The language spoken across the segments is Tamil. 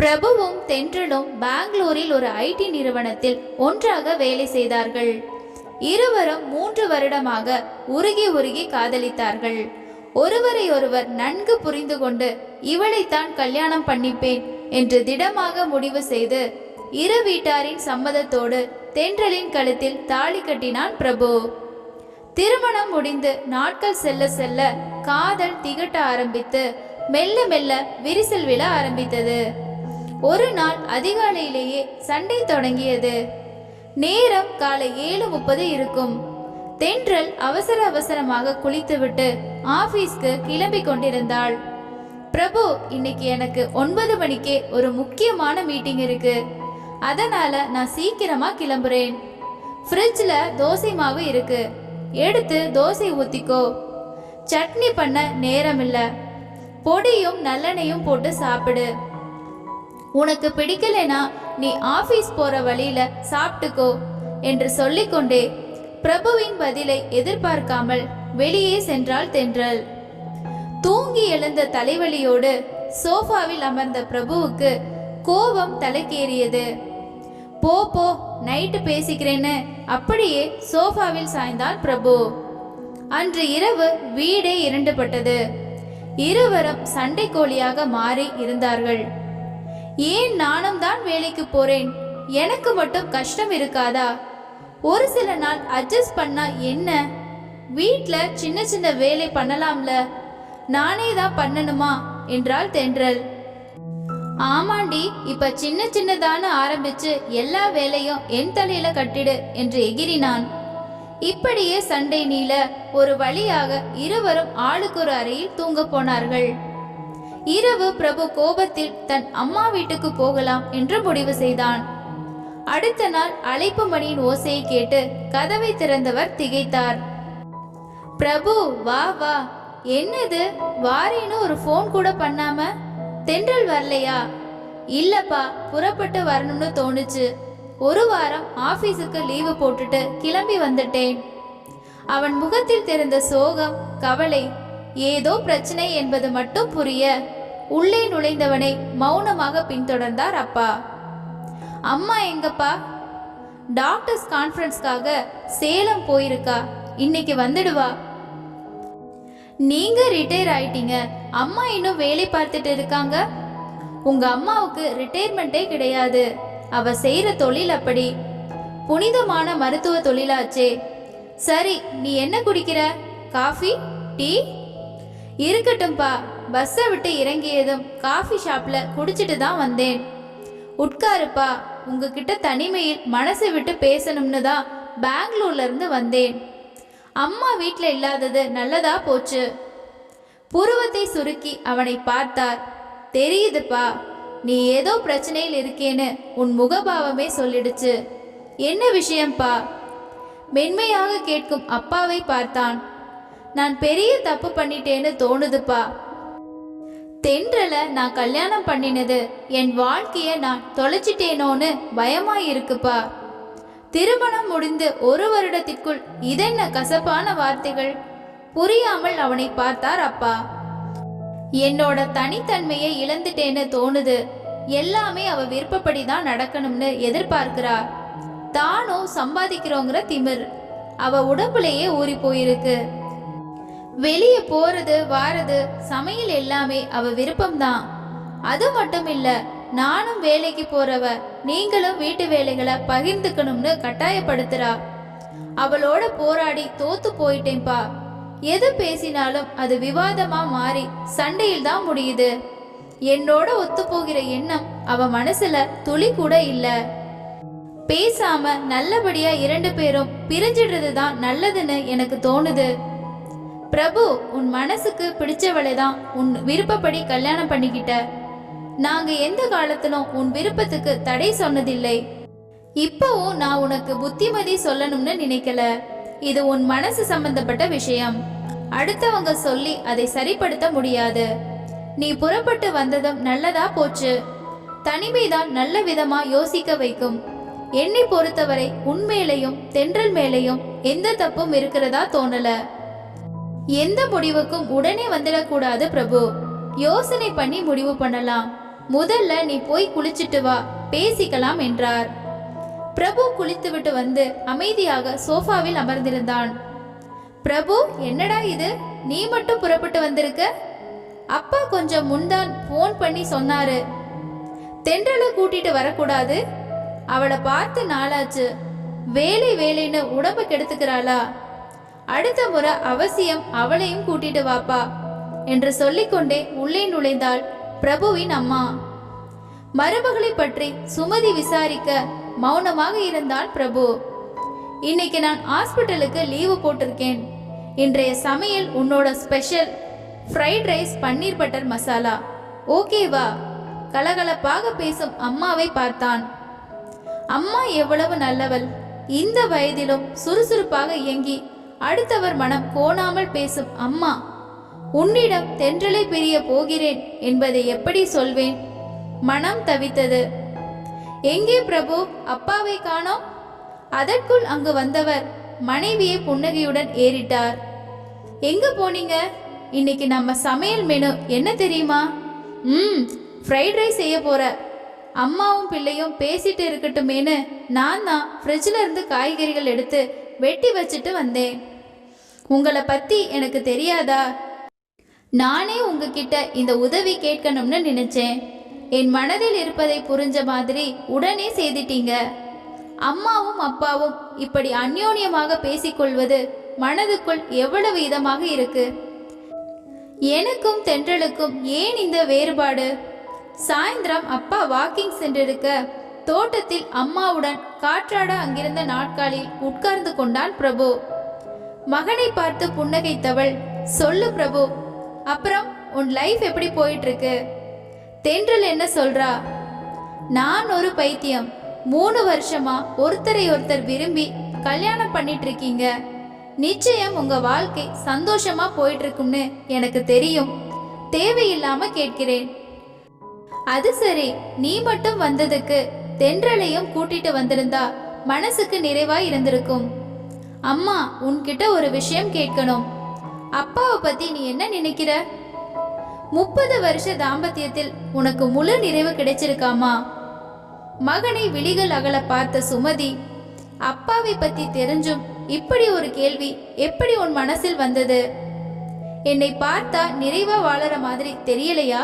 பிரபுவும் தென்றலும் பெங்களூரில் ஒரு ஐடி நிறுவனத்தில் ஒன்றாக வேலை செய்தார்கள். இருவரும் மூன்று வருடமாக உருகி உருகி காதலித்தார்கள். ஒருவரை ஒருவர் நன்கு புரிந்து கொண்டு இவளைத்தான் கல்யாணம் பண்ணிப்பேன் என்று திடமாக முடிவு செய்து இரு வீட்டாரின் சம்மதத்தோடு தென்றலின் கழுத்தில் தாலி கட்டினான் பிரபு. திருமணம் முடிந்து நாட்கள் செல்ல செல்ல காதல் திகட்ட ஆரம்பித்து மெல்ல மெல்ல விரிசல் விழ ஆரம்பித்தது. ஒரு நாள் அதிகாலையிலேயே சண்டை தொடங்கியது. நேரம் காலை ஏழு முப்பது இருக்கும். தென்றல் அவசர அவசரமாக குளித்துவிட்டு ஆபீஸ்க்கு கிளம்பி கொண்டிருந்தாள். பிரபு இன்னைக்கு எனக்கு ஒன்பது மணிக்கே ஒரு முக்கியமான மீட்டிங் இருக்கு. அதனால நான் சீக்கிரமா கிளம்புறேன். ஃப்ரிட்ஜில் தோசை மாவு இருக்கு. எடுத்து தோசை ஊத்திக்கோ. சட்னி பண்ண நேரம் இல்லை பொடியும் நல்லெண்ணையும் போட்டு சாப்பிடு. உனக்கு பிடிக்கலைனா நீ ஆபீஸ் போற வழியில சாப்பிட்டுக்கோ என்று சொல்லிக்கொண்டே பிரபுவின் பதிலை எதிர்பார்க்காமல் வெளியே சென்றாள் தென்றல். தூங்கி எழுந்த தலைவலியோடு சோஃபாவில் அமர்ந்த பிரபுவுக்கு கோபம் தலைக்கேறியது. போ போ நைட்டு பேசிக்கிறேன்னு அப்படியே சோஃபாவில் சாய்ந்தார் பிரபு. அன்று இரவு வீடே இரண்டுபட்டது இருவரும் சண்டைக்கோழியாக மாறி இருந்தார்கள். ஏன் நானும் தான் வேலைக்கு போறேன்? எனக்கு மட்டும் கஷ்டம் இருக்காதா? ஒரு சில நாள் அட்ஜஸ்ட் பண்ணா என்ன? வீட்ல சின்ன சின்ன வேலை பண்ணலாம்ல. நானே தான் பண்ணணுமா? என்றாள் தென்றல். ஆமாண்டி இப்ப சின்ன சின்னதான ஆரம்பிச்சு எல்லா வேலையும் என் தலையில கட்டிடு என்று எகிரினான் இப்படியே சண்டை நீள ஒரு வழியாக இருவரும் ஆளுக்கு ஒரு அறையில் தூங்க போனார்கள். இரவு பிரபு கோபத்தில் தன் அம்மா வீட்டுக்கு போகலாம் என்று முடிவு செய்தான். அடுத்த நாள் அழைப்பு மணியின் ஓசையை கேட்டு கதவை திறந்தவர் திகைத்தார். பிரபு வா வா. என்னது? வாரேன்னு ஒரு ஃபோன் கூட பண்ணாம? தென்றல் வரலையா? இல்லப்பா புறப்பட்டு வரணும்னு தோணுச்சு. ஒரு வாரம் ஆபீஸுக்கு லீவு போட்டுட்டு கிளம்பி வந்துட்டேன். அவன் முகத்தில் தெரிந்த சோகம் கவலை ஏதோ பிரச்சனை என்பது மட்டும் புரிய உள்ளே நுழைந்தவனை மௌனமாக பின்தொடர்ந்தார் அப்பா. அம்மா எங்கப்பா? டாக்டர்ஸ் கான்ஃபரன்ஸ்க்காக சேலம் போயிருக்கா? இன்னைக்கு வந்துடுவா. நீங்க ரிட்டையர் ஆயிட்டீங்க. அம்மா இன்னும் வேலை பார்த்துட்டு இருக்காங்க? உங்க அம்மாவுக்கு ரிட்டையர்மெண்ட்டே கிடையாது. அவ செய்யற தொழில் அப்படி. புனிதமான மருத்துவ தொழிலாச்சே. சரி நீ என்ன குடிக்கிற? காஃபி? டீ? இருக்கட்டும்பா. பஸ்ஸை விட்டு இறங்கியதும் காஃபி ஷாப்பில் குடிச்சிட்டு தான் வந்தேன். உட்காருப்பா உங்ககிட்ட தனிமையில் மனசை விட்டு பேசணும்னு தான் பெங்களூர்லேருந்து வந்தேன். அம்மா வீட்டில் இல்லாதது நல்லதா போச்சு. புருவத்தை சுருக்கி அவனை பார்த்தார். தெரியுதுப்பா நீ ஏதோ பிரச்சனையில் இருக்கேன்னு உன் முகபாவமே சொல்லிடுச்சு. என்ன விஷயம்ப்பா? மென்மையாக கேட்கும் அப்பாவை பார்த்தான். நான் பெரிய தப்பு பண்ணிட்டேன்னு தோணுதுப்பா. தென்றல நான் கல்யாணம் பண்ணினது. என் வாழ்க்கைய நான் தொலைச்சிட்டேனோன்னு பயமா இருக்குப்பா திருமணம் முடிந்து ஒரு வருடத்திற்குள் இதென்ன கசப்பான வார்த்தைகள்? புரியாமல் அவனை பார்த்தார் அப்பா. என்னோட தனித்தன்மையை இழந்துட்டேன்னு தோணுது. எல்லாமே அவ விருப்பப்படி தான் நடக்கணும்னு எதிர்பார்க்கிறா. தானும் சம்பாதிக்கிறோங்கிற திமிர். அவ உடம்புலேயே ஊறி போயிருக்கு வெளியே போறது வாரது சமையல் எல்லாமே அவ விருப்பம்தான். அது மட்டும் இல்ல நானும் வேலைக்கு போறவ நீங்களும் வீட்டு வேலைகளை பகிர்ந்துக்கணும்னு கட்டாயப்படுத்துறா. அவளோட போராடி தோத்து போயிட்டேன்பா. எது பேசினாலும் அது விவாதமா மாறி சண்டையில் தான் முடியுது. என்னோட ஒத்து போகிற எண்ணம் அவ மனசுல துளி கூட இல்ல. பேசாம நல்லபடியா இரண்டு பேரும் பிரிஞ்சிடுறது தான் நல்லதுன்னு எனக்கு தோணுது. பிரபு உன் மனசுக்கு பிடிச்சவளை தான் உன் விருப்பப்படி கல்யாணம் பண்ணிக்கிட்ட. நாங்க எந்த காலத்திலும் உன் விருப்பத்துக்கு தடை சொன்னதில்லை. இப்பவும் நான் உனக்கு புத்திமதி சொல்லணும்னு நினைக்கல. இது உன் மனசு சம்பந்தப்பட்ட விஷயம். அடுத்தவங்க சொல்லி அதை சரிப்படுத்த முடியாது. நீ புறப்பட்டு வந்ததும் நல்லதா போச்சு. தனிமைதான் நல்ல விதமா யோசிக்க வைக்கும். என்னை பொறுத்தவரை உன் மேலையும் தென்றல் மேலையும் எந்த தப்பும் இருக்கிறதா தோணல. எந்த முடிவுக்கும் உடனே வந்துடக்கூடாது பிரபு. யோசனை பண்ணி முடிவு பண்ணலாம். முதல்ல நீ போய் குளிச்சிட்டு வா பேசிக்கலாம் என்றார். பிரபு குளித்துவிட்டு வந்து அமைதியாக சோஃபாவில் அமர்ந்திருந்தான். பிரபு என்னடா இது? நீ மட்டும் புறப்பட்டு வந்திருக்க? அப்பா கொஞ்சம் முன்தான் ஃபோன் பண்ணி சொன்னாரு. தென்றலை கூட்டிட்டு வரக்கூடாது. அவளை பார்த்து நாளாச்சு. வேலை வேலைன்னு உடம்ப கெடுத்துக்கிறாளா? அடுத்த முறை அவசியம் அவளையும் கூட்டிட்டு வாப்பா என்று சொல்லிக்கொண்டே உள்ளே நுழைந்தாள் பிரபுவின் அம்மா. மருமகளை பற்றி சுமதி விசாரிக்க மௌனமாக இருந்தாள் பிரபு. இன்னைக்கு நான் ஹாஸ்பிட்டலுக்கு லீவு போட்டிருக்கேன். இன்றைய சமையல் உன்னோட special fried rice paneer butter masala. ஓகேவா கலகலப்பாக பேசும் அம்மாவை பார்த்தான். அம்மா எவ்வளவு நல்லவள். இந்த வயதிலும் சுறுசுறுப்பாக இயங்கி அடுத்தவர் மனம் கோணாமல் பேசும் அம்மா உன்னிடம் தென்றலை பிரிய போகிறேன் என்பதை எப்படி சொல்வேன்? மனம் தவித்தது. எங்கே பிரபு அப்பாவை காணோம்? அதற்குள் அங்கு வந்தவர் மனைவியை புன்னகையுடன் ஏறிட்டார். எங்க போனீங்க? இன்னைக்கு நம்ம சமையல் மெனு என்ன தெரியுமா? ம் ஃப்ரைட் ரைஸ் செய்ய போற. அம்மாவும் பிள்ளையும் பேசிட்டு இருக்கட்டுமேனு நான் தான் ஃப்ரிட்ஜில் இருந்து காய்கறிகள் எடுத்து வெட்டி வச்சுட்டு வந்தேன். உங்களை பத்தி எனக்கு தெரியாதா? நானே உங்ககிட்ட இந்த உதவி கேட்கணும்னு நினைச்சேன். என் மனதில் இருப்பதை புரிஞ்ச மாதிரி உடனே செய்துட்டீங்க. அம்மாவும் அப்பாவும் இப்படி அந்யோன்யமாக பேசிக்கொள்வது மனதுக்குள் எவ்வளவு இதமாக இருக்கு? எனக்கும் தென்றலுக்கும் ஏன் இந்த வேறுபாடு? சாயந்தரம் அப்பா வாக்கிங் சென்றிருக்க தோட்டத்தில் அம்மாவுடன் காற்றாட அங்கிருந்த நாட்காலில் உட்கார்ந்து கொண்டான் பிரபு. மகனை பார்த்து புன்னகைத்தவள் சொல்லு பிரபு அப்புறம் உன் லைஃப் எப்படி போயிட்டு இருக்கு தென்றல் என்ன சொல்றா? நான் ஒரு பைத்தியம். மூணு வருஷமா ஒருத்தரை ஒருத்தர் விரும்பி கல்யாணம் பண்ணிட்டு இருக்கீங்க நிச்சயம் உங்க வாழ்க்கை சந்தோஷமா போயிட்டு இருக்கும்னு எனக்கு தெரியும். தேவையில்லாம கேட்கிறேன். அது சரி. நீ மட்டும் வந்ததுக்கு தென்றலையும் கூட்டிட்டு வந்திருந்தா மனசுக்கு நிறைவா இருந்திருக்கும். அம்மா உன்கிட்ட ஒரு விஷயம் கேட்கணும். அப்பாவை பத்தி நீ என்ன நினைக்கிற? முப்பது வருஷ தாம்பத்தியத்தில் உனக்கு முழு நிறைவு கிடைச்சிருக்காமா? மகனை விழிகள் அகல பார்த்த சுமதி அப்பாவை பத்தி தெரிஞ்சும் இப்படி ஒரு கேள்வி எப்படி உன் மனசில் வந்தது? என்னை பார்த்தா நிறைவா வாழற மாதிரி தெரியலையா?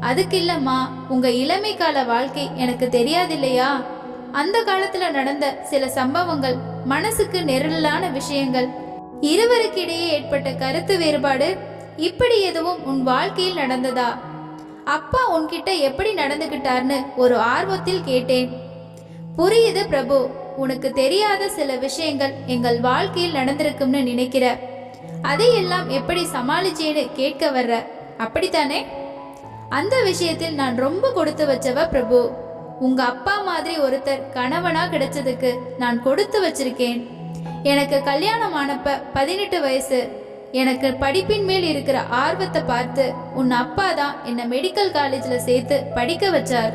அதுக்கு இல்லம்மா உங்க இளமை கால வாழ்க்கை எனக்கு தெரியாதில்லையா? அந்த காலத்துல நடந்த சில சம்பவங்கள் மனசுக்கு நெருடலான விஷயங்கள். இருவருக்கிடையே ஏற்பட்ட கருத்து வேறுபாடு இப்படி எதுவும் உன் வாழ்க்கையில் நடந்ததா? அப்பா உன்கிட்ட எப்படி நடந்துகிட்டார்னு ஒரு ஆர்வத்தில் கேட்டேன். புரியுது பிரபு உனக்கு தெரியாத சில விஷயங்கள் எங்கள் வாழ்க்கையில் நடந்திருக்கும்னு நினைக்கிற. அதையெல்லாம் எப்படி சமாளிச்சேன்னு கேட்க வர்ற. அப்படித்தானே? அந்த விஷயத்தில் நான் ரொம்ப கொடுத்து வச்சவ பிரபு. உங்க அப்பா மாதிரி ஒருத்தர் கணவனா கிடைச்சதுக்கு நான் கொடுத்து வச்சிருக்கேன். எனக்கு கல்யாணம் ஆனப்ப பதினெட்டு வயசு. எனக்கு படிப்பின் மேல் இருக்கிற ஆர்வத்தை பார்த்து உன் அப்பா தான் என்னை மெடிக்கல் காலேஜில் சேர்த்து படிக்க வச்சார்.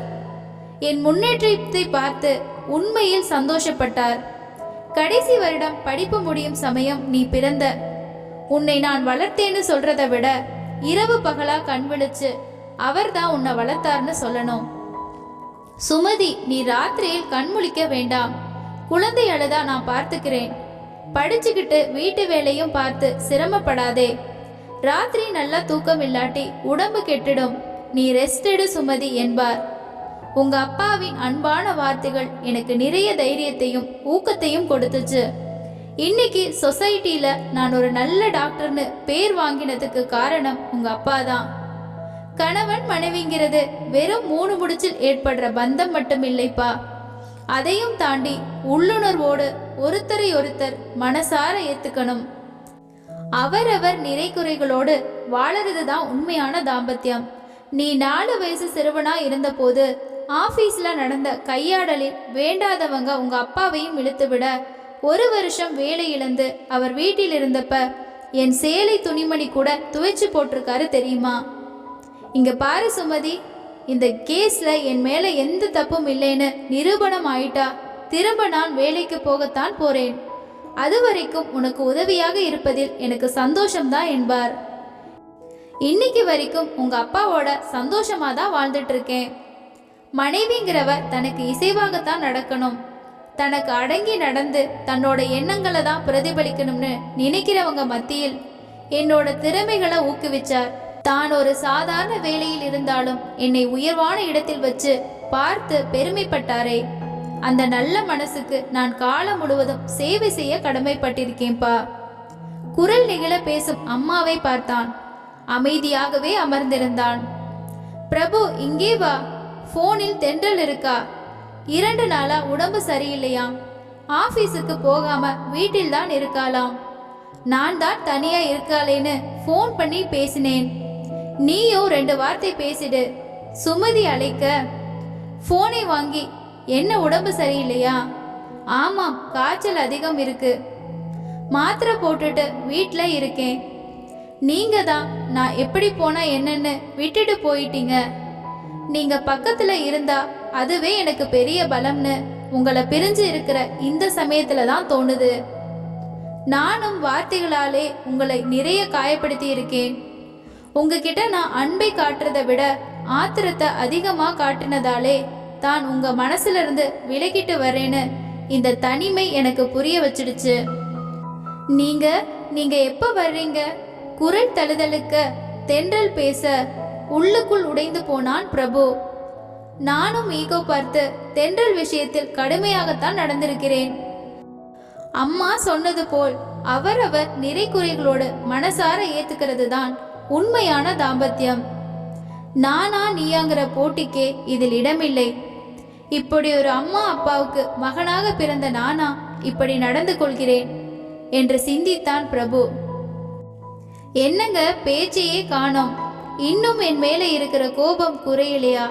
என் முன்னேற்றத்தை பார்த்து உண்மையில் சந்தோஷப்பட்டார். கடைசி வருடம் படிப்பு முடியும் சமயம் நீ பிறந்த. உன்னை நான் வளர்த்தேன்னு சொல்றதை விட இரவு பகலா கண் விழிச்சு அவர் தான் உன்னை வளர்த்தார்னு சொல்லணும். சுமதி நீ ராத்திரியில் கண் முழிக்க வேண்டாம். குழந்தை அழுதா நான் பார்த்துக்கிறேன். படிச்சுக்கிட்டு வீட்டு வேலையும் பார்த்து சிரமப்படாதே. ராத்திரி நல்லா தூக்கம் இல்லாட்டி உடம்பு கெட்டுடும். நீ ரெஸ்ட் எடு சுமதி என்பார். உங்க அப்பாவின் அன்பான வார்த்தைகள் எனக்கு நிறைய தைரியத்தையும் ஊக்கத்தையும் கொடுத்துச்சு. இன்னைக்கு சொசைட்டியில நான் ஒரு நல்ல டாக்டர்னு பேர் வாங்கினதுக்கு காரணம் உங்க அப்பா தான் கணவன் மனைவிங்கிறது வெறும் மூணு முடிச்சில் ஏற்படுற பந்தம் மட்டும் இல்லைப்பா அதையும் தாண்டி உள்ளுணர்வோடு ஒருத்தரை ஒருத்தர் மனசார ஏத்துக்கணும். அவரவர் நிறை குறைகளோடு வாழறது தான் உண்மையான தாம்பத்தியம். நீ நாலு வயசு சிறுவனா இருந்தபோது ஆபீஸ்ல நடந்த கையாடலில் வேண்டாதவங்க உங்க அப்பாவையும் இழுத்து விட ஒரு வருஷம் வேலை இழந்து அவர் வீட்டில் இருந்தப்ப என் சேலை துணிமணி கூட துவைச்சு போட்டிருக்காரு தெரியுமா? இங்கே பாரு சுமதி இந்த கேஸில் என் மேலே எந்த தப்பும் இல்லைன்னு நிரூபணம் ஆயிட்டா திரும்ப நான் வேலைக்கு போகத்தான் போறேன். அது வரைக்கும் உனக்கு உதவியாக இருப்பதில் எனக்கு சந்தோஷம்தான் என்பார். இன்னைக்கு வரைக்கும் உங்க அப்பாவோட சந்தோஷமா தான் வாழ்ந்துட்டு இருக்கேன் மனைவிங்கிறவ தனக்கு இசைவாகத்தான் நடக்கணும். தனக்கு அடங்கி நடந்து தன்னோட எண்ணங்களை தான் பிரதிபலிக்கணும்னு நினைக்கிறவங்க மத்தியில் என்னோட திறமைகளை ஊக்குவிச்சார். தான் ஒரு சாதாரண வேலையில் இருந்தாலும் என்னை உயர்வான இடத்தில் வச்சு பார்த்து பெருமைப்பட்டாரே. அந்த நல்ல மனசுக்கு நான் காலம் முழுவதும் சேவை செய்ய கடமைப்பட்டிருக்கேன்பா. குரல் நிகழ பேசும் அம்மாவை பார்த்தான். அமைதியாகவே அமர்ந்திருந்தான். பிரபு இங்கே வா. போனில் தென்றல் இருக்கா? இரண்டு நாளா உடம்பு சரியில்லையாம். ஆபீஸுக்கு போகாம வீட்டில் தான் இருக்காளாம். நான் தான் தனியா இருக்காளேன்னு ஃபோன் பண்ணி பேசினேன். நீயும் ரெண்டு வார்த்தை பேசிடு. சுமதி அழைக்க ஃபோனை வாங்கி என்ன உடம்பு சரியில்லையா? ஆமாம் காய்ச்சல் அதிகம் இருக்கு. மாத்திரை போட்டுட்டு வீட்டில் இருக்கேன். நீங்க தான் நான் எப்படி போனா என்னன்னு விட்டுட்டு போயிட்டீங்க. நீங்க பக்கத்துல இருந்தா அதுவே எனக்கு பெரிய பலம்னு உங்களை பிரிஞ்சு இருக்கிற இந்த சமயத்துல தான் தோணுது. நானும் வார்த்தைகளாலே உங்களை நிறைய காயப்படுத்தி இருக்கேன். உங்ககிட்ட நான் அன்பை காட்டுறதை விட ஆத்திரத்தை அதிகமாக காட்டினதாலே தான் உங்க மனசுல இருந்து விலகிட்டு வரேன்னு இந்த தனிமை எனக்கு புரிய வச்சிடுச்சு. நீங்க நீங்க எப்ப வர்றீங்க? குரல் தழுதலுக்கு தென்றல் பேச உள்ளுக்குள் உடைந்து போனான் பிரபு. நானும் ஈகோ பார்த்து தென்றல் விஷயத்தில் கடுமையாகத்தான் நடந்திருக்கிறேன். அம்மா சொன்னது போல் அவரவர் நிறை குறைகளோடு மனசார ஏத்துக்கிறது தான் உண்மையான தாம்பத்தியம். நானா நீயாங்கிற போட்டிக்கே இதில் இடமில்லை. இப்படி ஒரு அம்மா அப்பாவுக்கு மகனாக பிறந்த நானா இப்படி நடந்து கொள்கிறேன் என்று சிந்தித்தான் பிரபு. என்னங்க பேச்சையே காணோம். இன்னும் என் மேலே இருக்கிற கோபம் குறையலையா?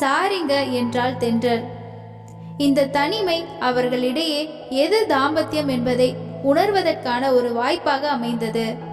சாரிங்க என்றாள் தென்றல். இந்த தனிமை அவர்களிடையே எது தாம்பத்தியம் என்பதை உணர்வதற்கான ஒரு வாய்ப்பாக அமைந்தது.